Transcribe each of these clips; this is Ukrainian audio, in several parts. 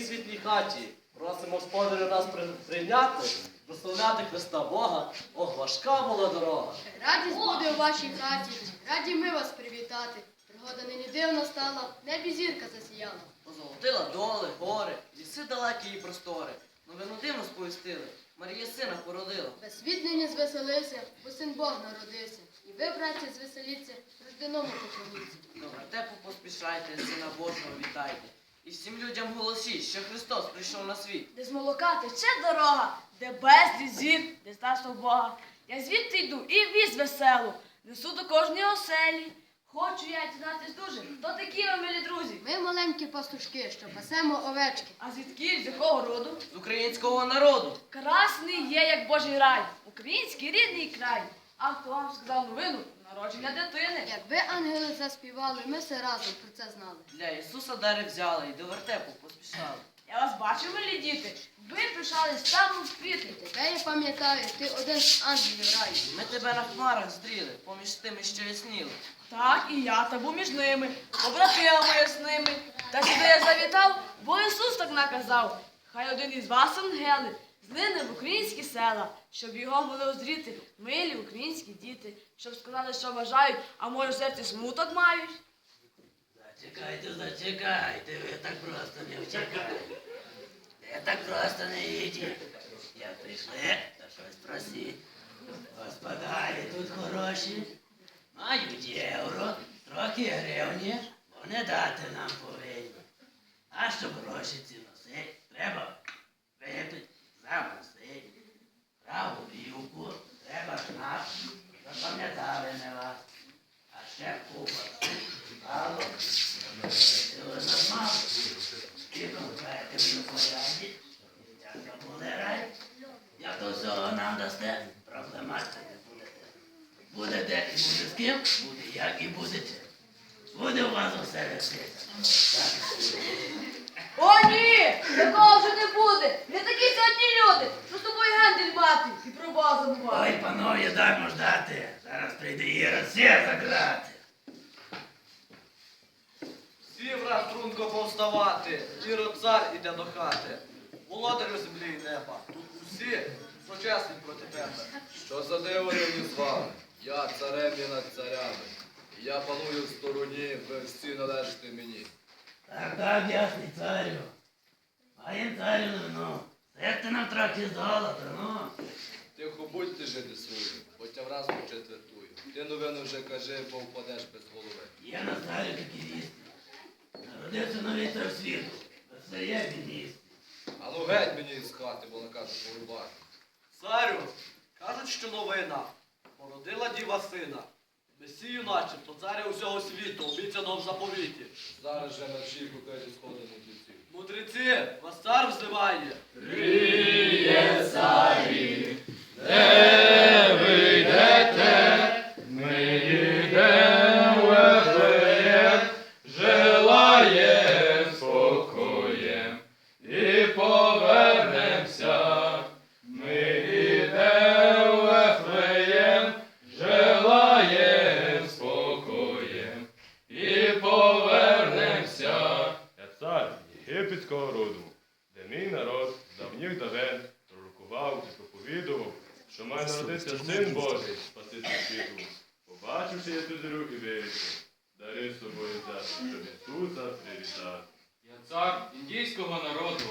хаті. Просимо господарю нас прийняти, прославляти Христа Бога. Ох, важка була дорога. Радість буде у вашій хаті, раді ми вас привітати. Пригода нині дивна стала, небі зірка засіяла. Позолотила доли, гори, ліси далекі і простори. Новину дивно сповістили. Марія сина породила. Весь світ нині звеселився, бо син Бог народився. І ви, браті, звеселіться, рожденому поклоніться. До вертепу поспішайте, сина Божого вітайте. І всім людям голосіть, що Христос прийшов на світ. Де з молока тече дорога, де безліч зір, де царство Бога. Я звідти йду і віз веселу, несу до кожної оселі. Хочу я дізнатись дуже, хто такі ви, милі друзі? Ми маленькі пастушки, що пасемо овечки. А звідки, з якого роду? З українського народу. Красний є, як Божий рай, український рідний край. А хто вам сказав новину? Народження дитини. Якби ангели заспівали, ми все разом про це знали. Для Ісуса дари взяли і до вертепу поспішали. Я вас бачу, милі діти. Ви пришались там у світлі. Тебе я пам'ятаю, ти один з ангелів раю. Ми тебе на хмарах здріли, поміж тими, що ясніли. Так, і я та був між ними, побратимами я з ними. Та сюди я завітав, бо Ісус так наказав. Хай один із вас, ангели, злине в українські села, щоб його могли озріти милі українські діти, щоб сказали, що вважають, а може в серці смуток мають. Зачекайте, зачекайте, ви так просто не втікайте. Ви так просто не йдіть. Як прийшли, то щось просіть. Господарі тут хороші. Мають євро, трохи гривні, вони дати нам повинні. А щоб гроші ці носить, треба випити, запустити. Праву вівку, треба шнап, запам'ятали не вас. А ще купа. Алло. Це ви нормально. Скільки кажете, ви на поряді? Дядька буде рай. Як до всього нам дасте, проблематики не будете. Будете і буде з ким, буде як і будете. Буде у вас усе решити. О, ні! Такого вже не буде! Не такі сьогодні люди! Що з тобою гендель мати і про базу Ой, бувати. Даймо ждати. Зараз прийде Іра, все заграти. Всі враз трунко повставати, Ірод цар іде до хати. Володарю землі і неба, тут усі почесні проти тебе. Що за диво мені з вами? Я царем і над царями. І я паную в стороні, ви всі належите мені. Так, так, ясний царю. Маєм царю новину. Сидьте нам трохи золота, ну. Тихо будьте жити свої, бо тя враз почетвертую. Ти новину вже кажи, бо впадеш без голови. Є на царю такі вісті. Народився новий цар світу. Веселє він місті. А ну геть мені із хати, бо накажу порубати. Царю, кажуть, що новина породила діва сина. Месію начебто, царя усього світу, обіцяного в заповіті. Зараз же мерші покажі сходи мудреців. Мудреці, вас цар взиває. Желаєм спокоєм і повернемося. Ми йдем в Вифлеєм, желаєм спокоєм і повернемося. Я цар єгипетського роду, де мій народ давніх давен пророкував і що має народитися син Божий, спаситель світу. Побачивши я цю зорю і вирішив, дари з собою взяти, щоб Ісуса привітати. Я цар індійського народу,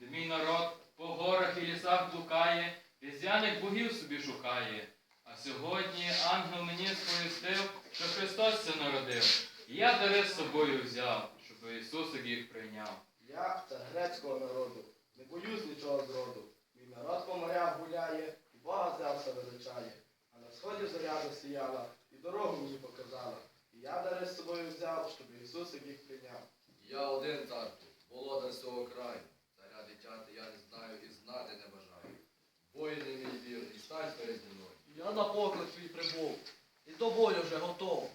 де мій народ по горах і лісах блукає, різдвяних богів собі шукає. А сьогодні ангел мені сповістив, що Христос це народив. І я дари з собою взяв, щоб Ісусик їх прийняв. Я цар грецького народу, не боюсь нічого зроду. Мій народ по морях гуляє, Бога Зевса величає. А на сході зоря засіяла, і дорогу мені показала. І я дари з собою взяв, щоб Ісусик їх прийняв. Я один цар тут, володар цього краю. Царя дитяти я не знаю і знати не бажаю. Воїни мій вірний, стань переді мною. Я на поклик твій прибув, і до бою вже готов.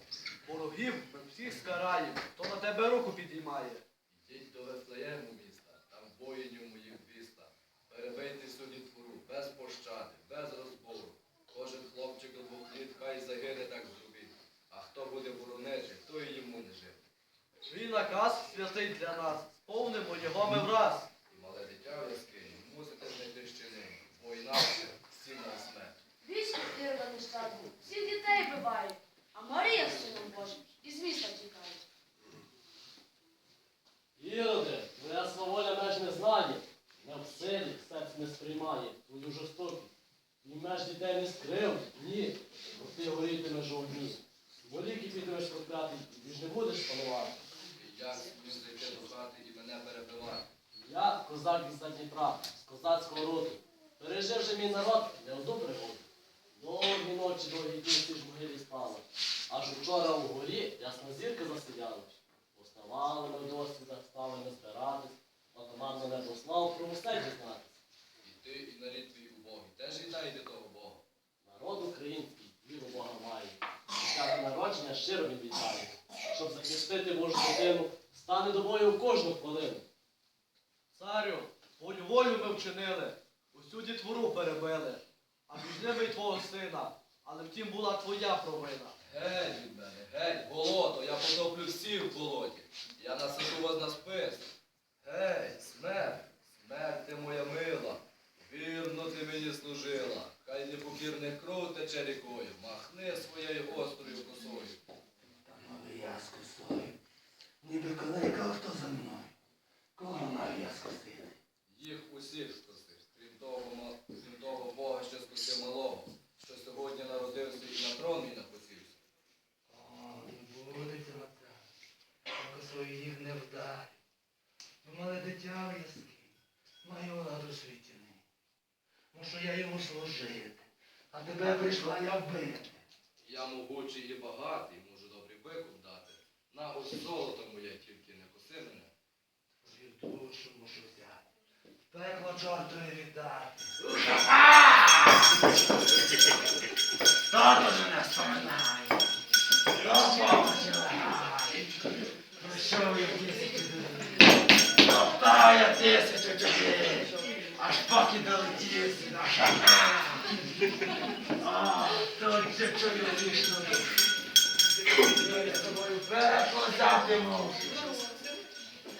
Ворогів ми всіх скараємо, хто на тебе руку підіймає. наказ святий для нас. Сповнимо його ми враз. І мале дитя в яскині мусите знайти щини, бо інакше всім нас смерть. Вічно втирла нещадно, всіх дітей бивають, а Марія з сином Божим із міста тікають. Іроде, твоя сваволя меж не знає, не в силі серце не сприймає, твою жорстокість. І меж дітей не скрив, ні, бо ти горітимеш у огні. Воліки підеш проклятий, ти ж не будеш панувати. Мій народ не одну пригоду. Довгі ночі, довгі дні всі ж могилі спали. Аж учора у горі ясна зірка засіяла. Поставали ми в досвідах, стали не збиратись. Отаман мене дослав про усе дізнатись. І ти, і нарід твій убогий. Теж вітаєте того Бога. Народ український віру в Бога має. Святе народження щиро він вітає. Щоб захистити Божу дитину, стане до бою в кожну хвилину. Царю, твою волю ми вчинили, усю дітвору перебили, між твого сина, але втім була твоя провина. Геть від мене, геть, болото, я потоплю всіх в болоті. Я насажу вас на спис. Геть, смерть, смерть ти моя мила. Вірно ти мені служила. Хай непокірних кров тече рікою. Махни своєю острою косою. Та мали я з косою. Ніби колейка, хто за мною? Кого мав я скосити? Їх усіх скосив. Крім того, ма- крім того Бога ще скосив малого, що сьогодні народився і на трон мій напосівся. О, не будете мати. Косою їх не вдарить. Бо мале дитя в яскі, маю ладу світіни. Мушу я йому служити, а тебе прийшла я вбити. Я могучий і багатий, можу добрий викуп дати. На ось золото моє, тільки не коси мене. Твою душу мушу взяти. Пекло чортові віддати. Тато мене споминає. Допоможе лягає. Пройшов я тисячу доріг. Топтав я тисячу чужих. Аж поки долетів сюди. Ха-ха. А, то це чоловічно. Я з тобою завжди мушу.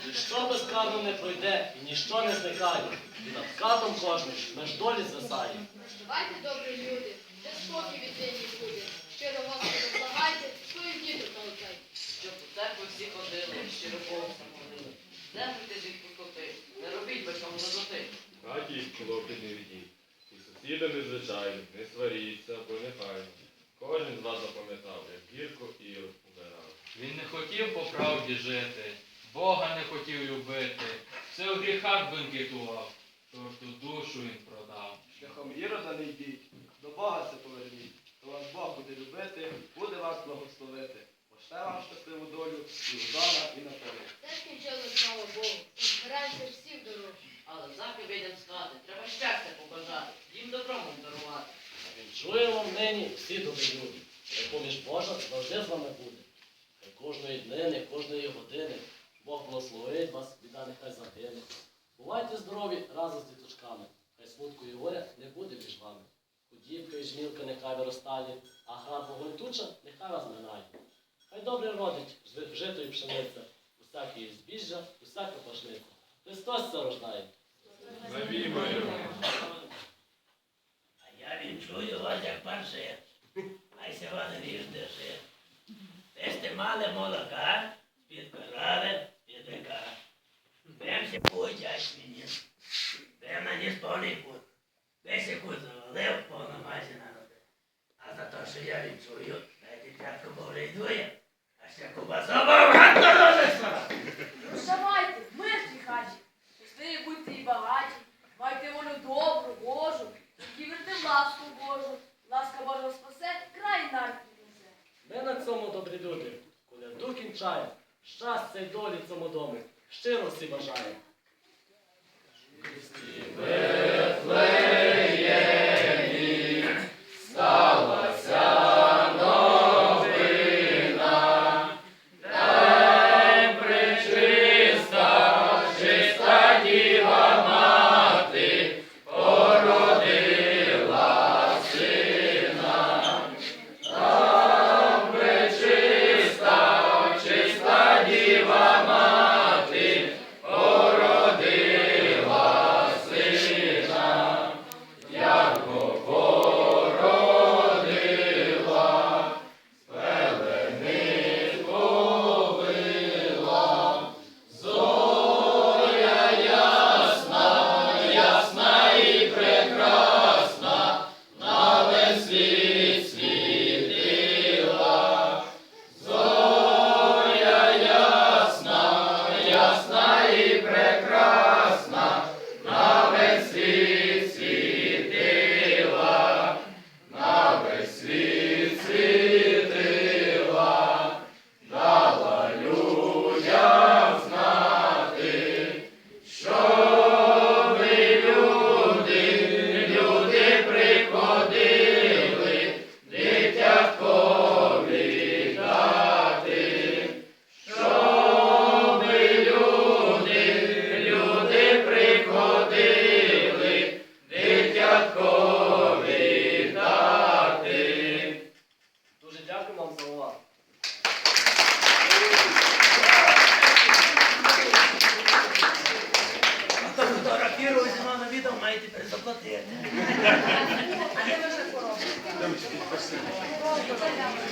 Ніщо безкарно не пройде і ніщо не зникає. І над катом кожним меж долі звисає. Давайте, добрі люди, де спокій від нині буде. Щиро Господа благайте, свої діти полетять. Щоб у церкву всі ходили, щиро Богу молили. Землю від пустоти, не робіть бачом доброти. Хаті хлопці не відіть. І сусідами, звичайно, не сваріться, бо не файно. Кожен з вас запам'ятав, як гірко і убирав. Він не хотів по правді жити, Бога не хотів любити, все в гріхах бенкетував, чорту душу він продав. Шляхом ірода не йдіть, до Бога се поверніть. То вас Бог буде любити, буде вас благословити. Пошле вам щасливу долю і вдома, і на полі. Те скінчилось, слава Богу, збираємося всі в дорогу. Але завжди вийдемо з хати, треба щастя побажати, їм добром дарувати. Вінчуємо нині всі добрі люди. Поміж Божа завжди з вами буде. Хай кожної днини, кожної години Бог благословить вас, біда нехай загине. Бувайте здорові разом з діточками. Хай смутку і горя не буде між вами. Худібка і жмілка нехай виростає, а град вогонтуча нехай вас минає. Хай добре родить жи- жито і пшениця, усяке і збіжжя, усяка пашниця. Христос це рождає. А я відчую вас як паршив. Ай вас ріж держи. Десь ти мали молока, з-під корови, з-під бика. Прям се поїдять мені. Прям на ніс повний кут. Весь і кут завалив, повна масі народив. А за те, що я відчую, на дитятко Бог рейдує, а ще кубаса багато вірте в ласку Божу. Ласка Божа спасе, край навіть піднесе. Ми на цьому добрі люди, коляду кінчаємо, щастя й долі цьому дому, щиро всі бажаємо.